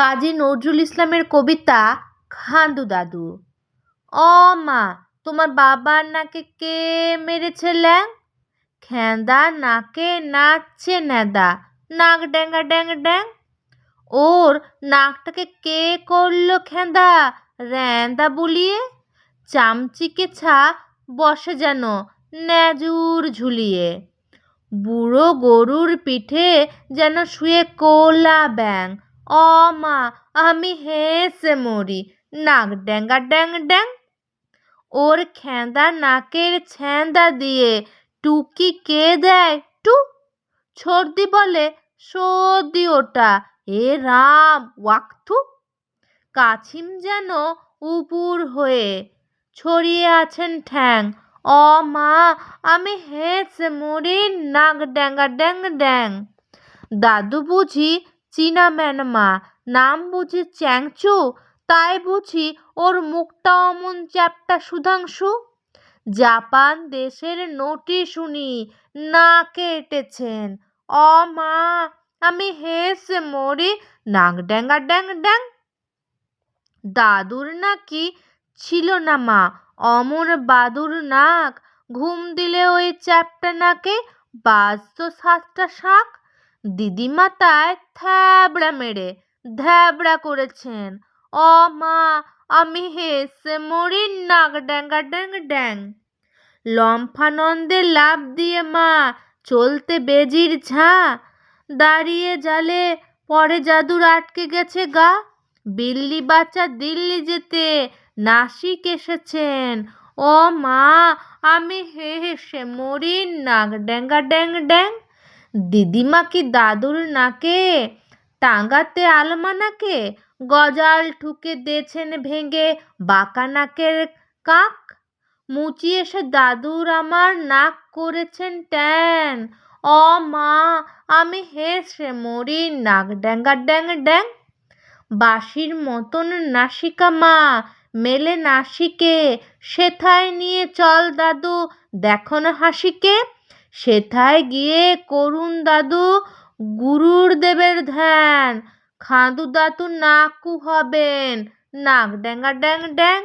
কাজী নজরুল ইসলামের কবিতা খান্দু দাদু। অ মা, তোমার বাবার নাকে কে মেরেছে ল্যাং? খেঁদা নাকে নাচছে নেদা, নাক ড্যাঙ্গা ড্যাং ড্যাং। ওর নাকটাকে কে করল খেঁদা র্যান্দা বুলিয়ে? চামচিকে ছা বসে যেন ন্যাজুর ঝুলিয়ে। বুড়ো গরুর পিঠে যেন শুয়ে কোলা ব্যাং অ মা, আমি হেসে মরি। নাক ড্যাঙ্গা, ড্যাং ড্যাং। ওর খেঁদা, নাকের ছ্যাঁদা দিয়ে টুকি কে দেয়? টু। ছর্দি বলে, সর্দি ওটা। এ রাম ওয়াকথু কাছিম যেন উপুর হয়ে ছড়িয়ে আছেন ঠ্যাং। অ মা, আমি হেসে মরি। নাক ড্যাঙ্গা, ড্যাং ড্যাং। দাদু বুঝি চীনা ম্যানমা নাম বুঝি চ্যাংচু? তাই বুঝি ওর মুখটা অমন চ্যাপটা সুধাংশু? জাপান দেশের নোটি শুনি, না কেটেছেন। অ মা, আমি হেসে মরি, নাক ড্যাঙ্গা ড্যাং ড্যাং। দাদুর নাকি ছিল না মা, অমর বাদুর নাক। ঘুম দিলে ওই চ্যাপটা নাকে বাজত সাতটা শাক। দিদিমা তাই থ্যাবড়া মেরে ধ্যাবড়া করেছেন। অ মা, আমি হেসে মরি নাক ড্যাঙ্গা ড্যাং ড্যাং। লম্ফানন্দে লাভ দিয়ে মা, চলতে বেজির ঝা। দাঁড়িয়ে জালে পরে জাদুর আটকে গেছে গা। বিল্লি বাচ্চা দিল্লি যেতে নাসিক এসেছেন। ও মা, আমি হে হেসে মরি নাক ড্যাঙ্গা ড্যাং ড্যাং। দিদিমা কি দাদুর নাকে টাঙ্গাতে আলমানাকে গজাল ঠুকে দেছেন ভেঙে বাঁকা নাকের কাক। মুচি এসে দাদুর আমার নাক করেছেন ট্যান। অ মা, আমি হেসে মরি নাক ড্যাঙ্গা ড্যাং ড্যাং। বাঁশির মতন নাসিকা মা, মেলে নাসিকে, সেথায় নিয়ে চল দাদু দেখো না হাসিকে। সেথায় গিয়ে করুন দাদু গুরুর দেবের ধ্যান। খাঁদু দাদু নাকু হবেন। নাক ড্যাঙ্গা ড্যাং ড্যাং